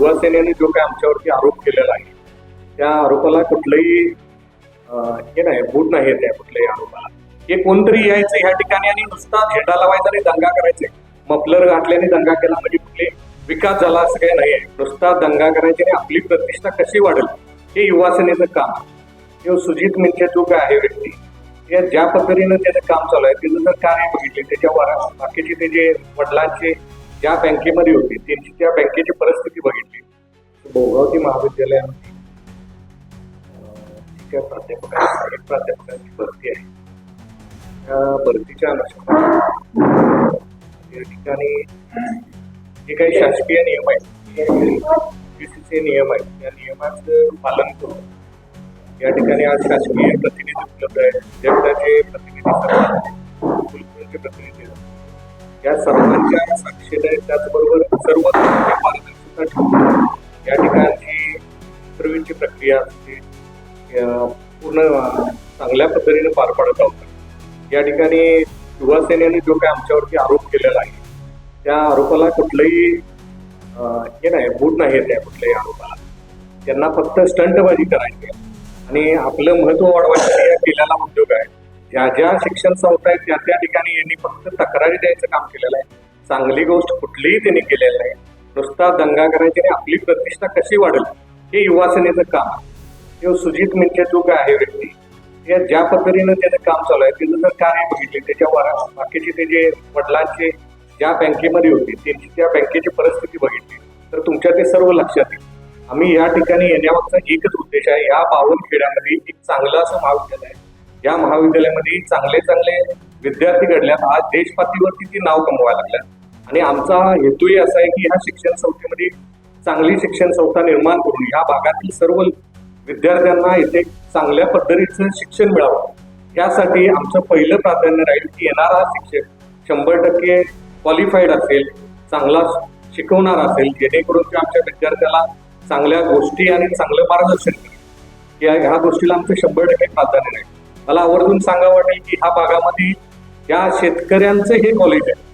युवासेनेने जो काय आमच्यावरती आरोप केलेला आहे त्या आरोपाला कुठलंही हे नाही बूट नाही येत आहे कुठल्याही आरोपाला. हे कोणतरी यायचं ह्या ठिकाणी आणि नुसता झेंडा लावायचा आणि दंगा करायचे मफलर घातल्याने दंगा केला म्हणजे कुठले विकास झाला असं काही नाही आहे. नुसता दंगा करायचे आणि आपली प्रतिष्ठा कशी वाढेल हे युवासेनेचं काम किंवा सुजित मिंचे जो काय आहे व्यक्ती या ज्या पद्धतीनं त्याचं काम चालू आहे तिथं जर कार्य बघितले त्याच्या बाकीचे ते जे वडिलांचे ज्या बँकेमध्ये होते त्यांची त्या बँकेची महाविद्यालयामध्ये अं, जी प्राध्यापकांची एक प्राध्यापकांची भरती आहे. त्या भरतीच्या अनुषंगाने या ठिकाणी जे काही शासकीय नियम आहेत चे नियम आहेत त्या नियमाचं पालन करून या ठिकाणी आज शासकीय प्रतिनिधी उपलब्ध आहेत. विद्यापीठाचे प्रतिनिधी प्रतिनिधी या सर्वांच्या साक्षीने त्याचबरोबर सर्व पारदर्शकता ठेवून प्रक्रिया पूर्ण चांगल्या पद्धतीने पार पाडत आहोत. या ठिकाणी युवासेनेने जो काय आमच्यावरती आरोप केलेला आहे त्या आरोपाला कुठलंही हे नाही बूट नाही येत आहे कुठल्याही आरोपाला. त्यांना फक्त स्टंटबाजी करायची आहे. आणि आपलं महत्त्व वाढवायसाठी या केलेला उद्योग आहे. ज्या ज्या शिक्षण संस्था आहेत त्या त्या ठिकाणी यांनी फक्त तक्रारी द्यायचं काम केलेलं आहे. चांगली गोष्ट कुठलीही त्यांनी केलेलं नाही. नुसता दंगा करायची आणि आपली प्रतिष्ठा कशी वाढेल? हे युवासेनेचं काम आहे. किंवा सुजित मिंचे जो काय आहे व्यक्ती या ज्या पद्धतीनं त्याचं काम चालू आहे तिथं जर कार्य बघितले. त्याच्यावर बाकीचे ते जे वडिलांचे ज्या बँकेमध्ये होते त्यांची त्या बँकेची परिस्थिती बघितली. तर तुमच्या ते सर्व लक्षात येईल आम्ही या ठिकाणी येण्यामागचा एकच उद्देश आहे या बावनखेड्यामध्ये एक चांगलं असं महाविद्यालय आहे. या महाविद्यालयामध्ये चांगले चांगले विद्यार्थी घडल्यात. आज देशपातळीवरती ती नाव कमवायला लागल्यात. आणि आमचा हेतूही असा आहे की ह्या शिक्षण संस्थेमध्ये चांगली शिक्षण संस्था निर्माण करून या भागातील सर्व विद्यार्थ्यांना इथे चांगल्या पद्धतीचं शिक्षण मिळावं. यासाठी आमचं पहिलं प्राधान्य राहील की येणारा शिक्षक शंभर टक्के क्वालिफाईड असेल चांगला शिकवणार असेल जेणेकरून ते आमच्या विद्यार्थ्याला चांगल्या गोष्टी आणि चांगलं मार्गदर्शन करेल. या ह्या गोष्टीला आमचं शंभर टक्के प्राधान्य राहील. मला आवर्जून सांगावं वाटेल की ह्या भागामध्ये या शेतकऱ्यांचं हे कॉलेज आहे.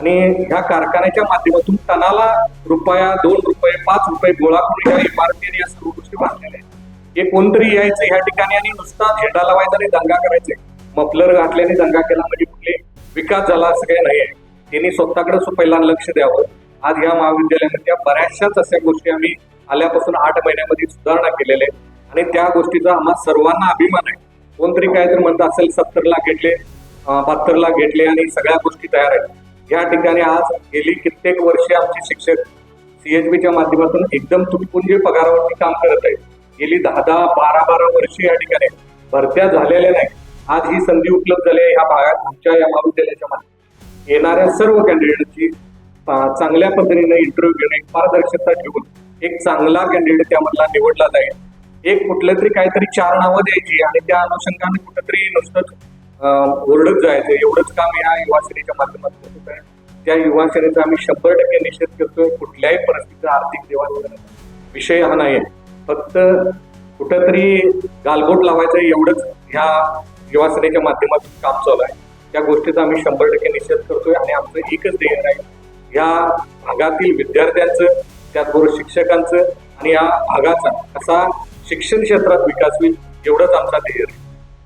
आणि ह्या कारखान्याच्या माध्यमातून टनाला रुपया दोन रुपये पाच रुपये गोळा करून या इमारतीने या सर्व गोष्टी बांधलेल्या आहेत. हे कोणतरी यायचं ह्या ठिकाणी आणि नुसता झेंडा लावायचा आणि दंगा करायचे मफलर घातल्याने दंगा केला म्हणजे कुठले विकास झाला असं काही नाही आहे. त्यांनी स्वतःकडे पहिला लक्ष द्यावं. आज या महाविद्यालयामध्ये बऱ्याचशाच अशा गोष्टी आम्ही आल्यापासून आठ महिन्यामध्ये सुधारणा केलेल्या आहेत. आणि त्या गोष्टीचा आम्हा सर्वांना अभिमान आहे. कोणतरी काय तर म्हणत असेल सत्तर लाख घेतले बहात्तर लाख घेतले आणि सगळ्या गोष्टी तयार आहेत. या ठिकाणी आज गेली कित्येक वर्षे आमचे शिक्षक सीएचबीच्या माध्यमातून एकदम तुटपुंजी पगारावरती काम करत आहेत. गेली दहा दहा बारा बारा वर्षे या ठिकाणी भरत्या झालेल्या नाही आज ही संधी उपलब्ध झाली आहे. ह्या भागात आमच्या या महाविद्यालयाच्या माध्यमात येणाऱ्या सर्व कॅन्डिडेटची चांगल्या पद्धतीने इंटरव्ह्यू घेणे पारदर्शकता ठेवून एक चांगला कॅन्डिडेट त्यामधला निवडला जाईल. एक कुठल्या तरी काहीतरी चार नावं द्यायची आणि त्या अनुषंगाने कुठंतरी नुसतं ओरडत जायचं एवढंच काम या युवा सेनेच्या माध्यमातून होत आहे. त्या युवा सेनेचा आम्ही शंभर टक्के निषेध करतोय कुठल्याही परिस्थितीचा आर्थिक देवाण विषय हा नाही फक्त कुठंतरी गालबोट लावायचं एवढंच ह्या युवा सेनेच्या माध्यमातून काम चालू आहे. त्या गोष्टीचा आम्ही शंभर टक्के निषेध करतोय आणि आमचं एकच ध्येय आहे ह्या भागातील विद्यार्थ्यांचं त्याचबरोबर शिक्षकांचं आणि या भागाचा असा शिक्षण क्षेत्रात विकास होईल एवढंच आमचा ध्येय आहे